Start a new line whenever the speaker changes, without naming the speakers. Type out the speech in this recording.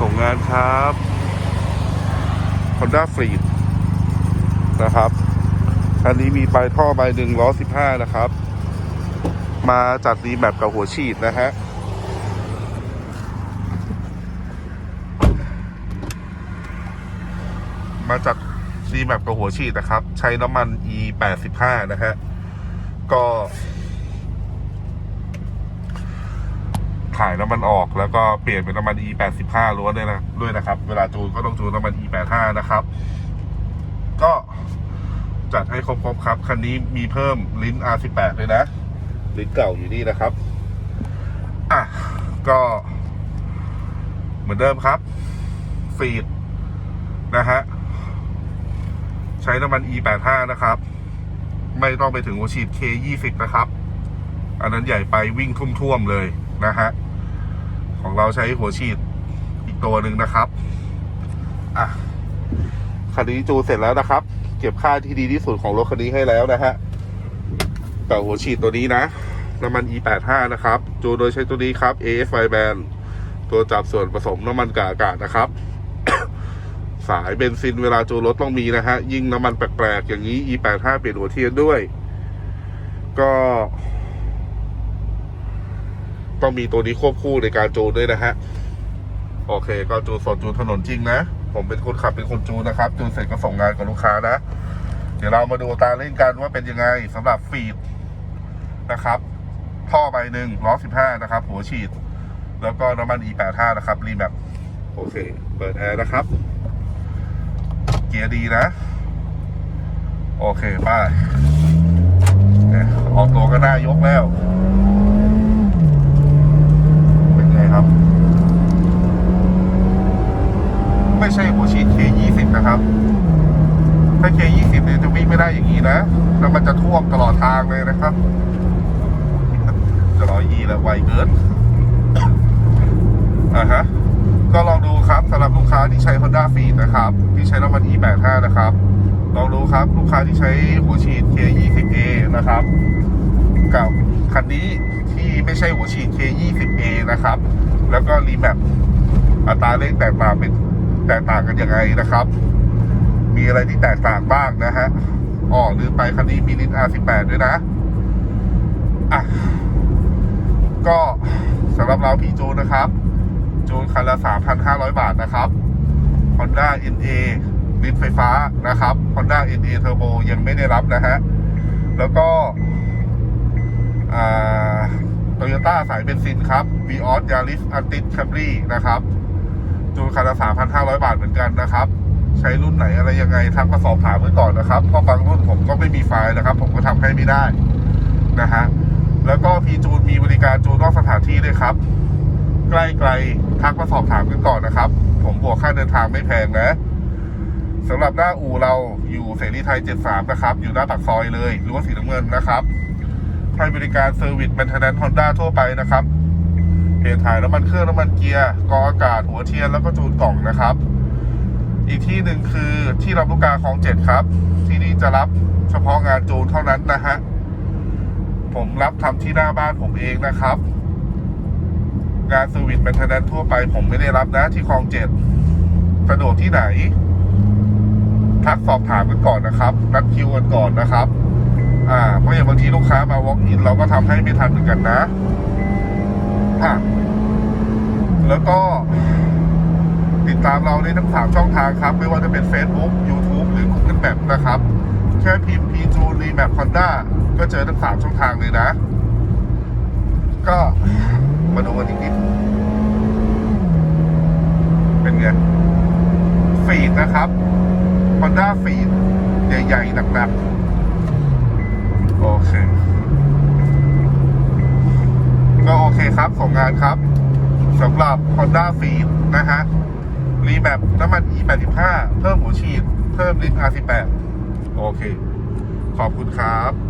ส่งงานครับ Honda f r e e d นะครับคันนี้มีปลายท่อใบหนึ่งล้อสิบห้านะครับ มาจัดรีแมปกับหัวฉีดนะฮะมาจัดรีแมปกับหัวฉีดนะครับ ใช้น้ำมัน e 8 5 นะฮะก็ ถ่ายน้ำมันออกแล้วก็เปลี่ยนเป็นน้ำมัน e 8 5 ล้วนด้วยนะด้วยนะครับ เวลาจูนก็ต้องจูนน้ำมัน e 8 5 นะครับ ก็จัดให้ครบๆครับ คันนี้มีเพิ่มลิ้น R 1 8 เลยนะ ลิ้นเก่าอยู่นี่นะครับ อะ ก็ เหมือนเดิมครับ ฟีด นะฮะ ใช้น้ำมัน e 8 5 นะครับ ไม่ต้องไปถึงหัวฉีด k 2 0 นะครับ อันนั้นใหญ่ไปวิ่งทุ่มๆเลยนะฮะ ของเราใช้หัวฉีดอีกตัวหนึ่งนะครับ อะคันนี้จูเสร็จแล้วนะครับ เก็บค่าที่ดีที่สุดของรถคันนี้ให้แล้วนะฮะกับหัวฉีดตัวนี้นะ น้ำมัน e 8 5 นะครับ จูโดยใช้ตัวนี้ครับ AFI band ตัวจับส่วนผสมน้ำมันกับอากาศนะครับ สายเบนซินเวลาจูรถต้องมีนะฮะ ยิ่งน้ำมันแปลกๆ อย่างนี้ e 8 5 เปลี่ยนหัวเทียนด้วย ก็ ต้องมีตัวนี้ควบคู่ในการจูนด้วยนะฮะ โอเค ก็จูนสดจูนถนนจริงนะ ผมเป็นคนขับเป็นคนจูนนะครับ จูนเสร็จก็ส่งงานกับลูกค้านะ เดี๋ยวเรามาดูตาเล่นกันว่าเป็นยังไงสำหรับฟีดนะครับ ท่อใบหนึ่งล้อสิบห้านะครับ หัวฉีด แล้วก็น้ำมัน e 8 5นะครับ รีแมปโอเค เปิดแอร์นะครับ เกียร์ดีนะ โอเคไปออกตัวก็น่ายกแล้ว เป็นไงครับ ไม่ใช่หัวฉีด K20 นะครับ ถ้า K20 เนี่ยจะวิ่งไม่ได้อย่างนี้นะ แล้วมันจะท่วมตลอดทางเลยนะครับ จะรอยีแล้วไวเกินอ่าฮะ ก็ลองดูครับสำหรับลูกค้าที่ใช้ Honda f e e d นะครับ ที่ใช้น้ำมัน E85 นะครับ ลองดูครับลูกค้าที่ใช้หัวฉีด K20A นะครับ กับคันนี้ที่ไม่ใช่หัวฉีด K20A นะครับ แล้วก็รีแมปอัตราเร่งแตกต่างเป็น แตกต่างกันยังไงนะครับ มีอะไรที่แตกต่างบ้างนะฮะอ๋อลืมไปคันนี้มีลิ้น R18 ด้วยนะอะก็สำหรับเราผีจูนนะครับ จูนคันละ 3,500 บาทนะครับ Honda NA ลิ้นไฟฟ้านะครับ Honda NA Turbo ยังไม่ได้รับนะฮะ แล้วก็โตโยต้าสายเบนซินครับ v ีออสยาริสอันติสแคมรี่นะครับ จูนคันละ3,500บาทเหมือนกันนะครับ ใช้รุ่นไหนอะไรยังไงทักมาสอบถามไว้ก่อนนะครับเพราะบางรุ่นผมก็ไม่มีไฟล์นะครับ ผมก็ทำให้ไม่ได้นะฮะแล้วก็พีจูนมีบริการจูนนอกสถานที่ด้วยครับ ใกล้ๆทักมาสอบถามกันก่อนนะครับ ผมบวกค่าเดินทางไม่แพงนะสำหรับหน้าอู่เราอยู่เสรีไทย 73 นะครับ อยู่หน้าปากซอยเลยรั้วสีน้ำเงินนะครับให้บริการเซอร์วิสแมนเทนแนนซ์ฮอนด้าทั่วไปนะครับ เปลี่ยนถ่ายน้ำมันเครื่องน้ำมันเกียร์กองอากาศหัวเทียนแล้วก็จูนกล่องนะครับ อีกที่หนึ่งคือที่รับลูกกาคลองเจ็ดครับ ที่นี่จะรับเฉพาะงานจูนเท่านั้นนะฮะผมรับทำที่หน้าบ้านผมเองนะครับ งานสวิตแมนเทนแนนทั่วไปผมไม่ได้รับนะที่คลองเจ็ดสะดวกที่ไหน ทักสอบถามกันก่อนนะครับ นัดคิวกันก่อนนะครับ อ่าเพราะอย่างบางทีลูกค้ามา walk in เราก็ทำให้ไม่ทันเหมือนกันนะ อะ แล้วก็ติดตามเราได้ทั้งสามช่องทางครับ ไม่ว่าจะเป็น Facebook YouTube หรือ Google Map นะครับ แค่พิมพ์ p จูรีแมป Honda ก็เจอทั้งสามช่องทางเลยนะ ก็มาดูกันอีกนิดเป็นไงฟีดนะครับ Honda ฟีดใหญ่ๆหนักๆ โอเค ก็โอเคครับของงานครับสำหรับ Honda f e e d นะฮะ รีแบบน้ำมัน E85 เพิ่มหัวฉีด เพิ่มลิ้น R18 โอเค ขอบคุณครับ